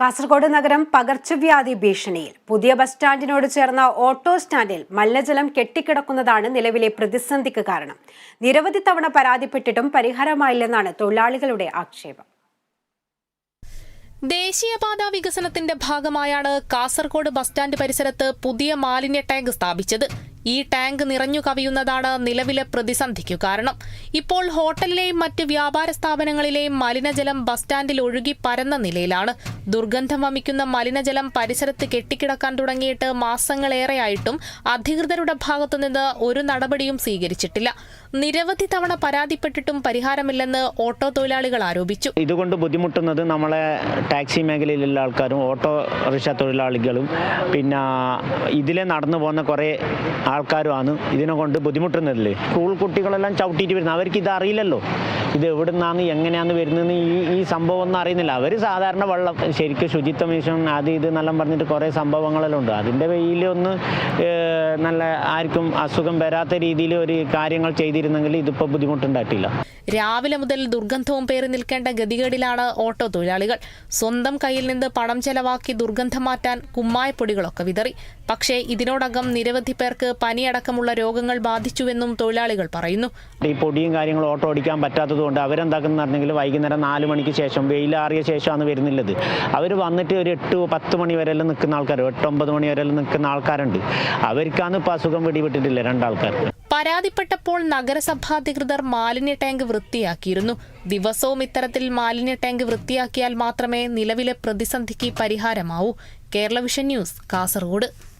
കാസർഗോഡ് നഗരം പകർച്ചവ്യാധി ഭീഷണിയിൽ. പുതിയ ബസ് സ്റ്റാൻഡിനോട് ചേർന്ന ഓട്ടോ സ്റ്റാൻഡിൽ മലിനജലം കെട്ടിക്കിടക്കുന്നതാണ് നിലവിലെ പ്രതിസന്ധിക്ക് കാരണം. നിരവധി തവണ പരാതിപ്പെട്ടിട്ടും പരിഹാരമായില്ലെന്നാണ് തൊഴിലാളികളുടെ ആക്ഷേപം. ദേശീയപാത വികസനത്തിന്റെ ഭാഗമായാണ് കാസർഗോഡ് ബസ് സ്റ്റാൻഡ് പരിസരത്ത് പുതിയ മാലിന്യ ടാങ്ക് സ്ഥാപിച്ചത്. ഈ ടാങ്ക് നിറഞ്ഞു കവിയുന്നതാണ് നിലവിലെ പ്രതിസന്ധിക്കു കാരണം. ഇപ്പോൾ ഹോട്ടലിലെയും മറ്റ് വ്യാപാര സ്ഥാപനങ്ങളിലെയും മലിനജലം ബസ് സ്റ്റാൻഡിൽ ഒഴുകി പരന്ന നിലയിലാണ്. ദുർഗന്ധം വമിക്കുന്ന മലിനജലം പരിസരത്ത് കെട്ടിക്കിടക്കാൻ തുടങ്ങിയിട്ട് മാസങ്ങളേറെയായിട്ടും അധികൃതരുടെ ഭാഗത്തുനിന്ന് ഒരു നടപടിയും സ്വീകരിച്ചിട്ടില്ല. നിരവധി തവണ പരാതിപ്പെട്ടിട്ടും പരിഹാരമില്ലെന്ന് ഓട്ടോ തൊഴിലാളികൾ ആരോപിച്ചു. ഇതുകൊണ്ട് ബുദ്ധിമുട്ടുന്നത് നമ്മളെ ടാക്സി മേഖലയിലുള്ള ആൾക്കാരും ഓട്ടോ റിക്ഷ തൊഴിലാളികളും പിന്നെ ഇതിലെ നടന്നു പോകുന്ന കുറേ ആൾക്കാരുമാണ് ഇതിനെ കൊണ്ട് ബുദ്ധിമുട്ടുന്നതല്ലേ? സ്കൂൾ കുട്ടികളെല്ലാം ചവിട്ടിയിട്ട് വരുന്നത്. അവർക്ക് ഇത് അറിയില്ലല്ലോ ഇത് എവിടെ നിന്നാണ് എങ്ങനെയാണ് വരുന്നതെന്ന് ഈ ഈ സംഭവം ഒന്നും അറിയുന്നില്ല. അവർ സാധാരണ വെള്ളം ശരിക്കും ശുചിത്വ മിഷൻ അത് ഇത് എന്നെല്ലാം പറഞ്ഞിട്ട് കുറേ സംഭവങ്ങളെല്ലാം ഉണ്ട്. അതിന്റെ വെയിൽ ഒന്ന് നല്ല ആർക്കും അസുഖം വരാത്ത രീതിയിൽ ഒരു കാര്യങ്ങൾ ചെയ്തിരുന്നെങ്കിൽ ഇതിപ്പോൾ ബുദ്ധിമുട്ടുണ്ടായിട്ടില്ല. രാവിലെ മുതൽ ദുർഗന്ധവും പേര് നിൽക്കേണ്ട ഗതികേടിലാണ് ഓട്ടോ തൊഴിലാളികൾ. സ്വന്തം കയ്യിൽ നിന്ന് പണം ചെലവാക്കി ദുർഗന്ധം മാറ്റാൻ കുമ്മായപ്പൊടികളൊക്കെ വിതറി. പക്ഷേ ഇതിനോടകം നിരവധി പേർക്ക് പനിയടക്കമുള്ള രോഗങ്ങൾ ബാധിച്ചുവെന്നും തൊഴിലാളികൾ പറയുന്നു. ഈ പൊടിയും കാര്യങ്ങളും ഓട്ടോ ഓടിക്കാൻ പറ്റാത്തത് കൊണ്ട് അവരെന്താക്കുന്ന പറഞ്ഞെങ്കിൽ വൈകുന്നേരം നാല് മണിക്ക് ശേഷം വെയിലാറിയ ശേഷമാണ് വരുന്നുള്ളത്. അവർ വന്നിട്ട് ഒരു എട്ട് പത്ത് മണി വരെയെല്ലാം നിൽക്കുന്ന ആൾക്കാർ എട്ടൊമ്പത് മണി വരെയെല്ലാം നിൽക്കുന്ന ആൾക്കാരുണ്ട്. അവർക്കാണ് ഇപ്പോൾ അസുഖം പിടിപെട്ടിട്ടില്ല രണ്ടാൾക്കാർ? പരാതിപ്പെട്ടപ്പോൾ നഗരസഭാധികൃതർ മാലിന്യ ടാങ്ക് വൃത്തിയാക്കിയിരുന്നു. ദിവസവും ഇത്തരത്തിൽ മാലിന്യ ടാങ്ക് വൃത്തിയാക്കിയാൽ മാത്രമേ നിലവിലെ പ്രതിസന്ധിക്ക് പരിഹാരമാവൂ. Kerala vision news Kasaragod.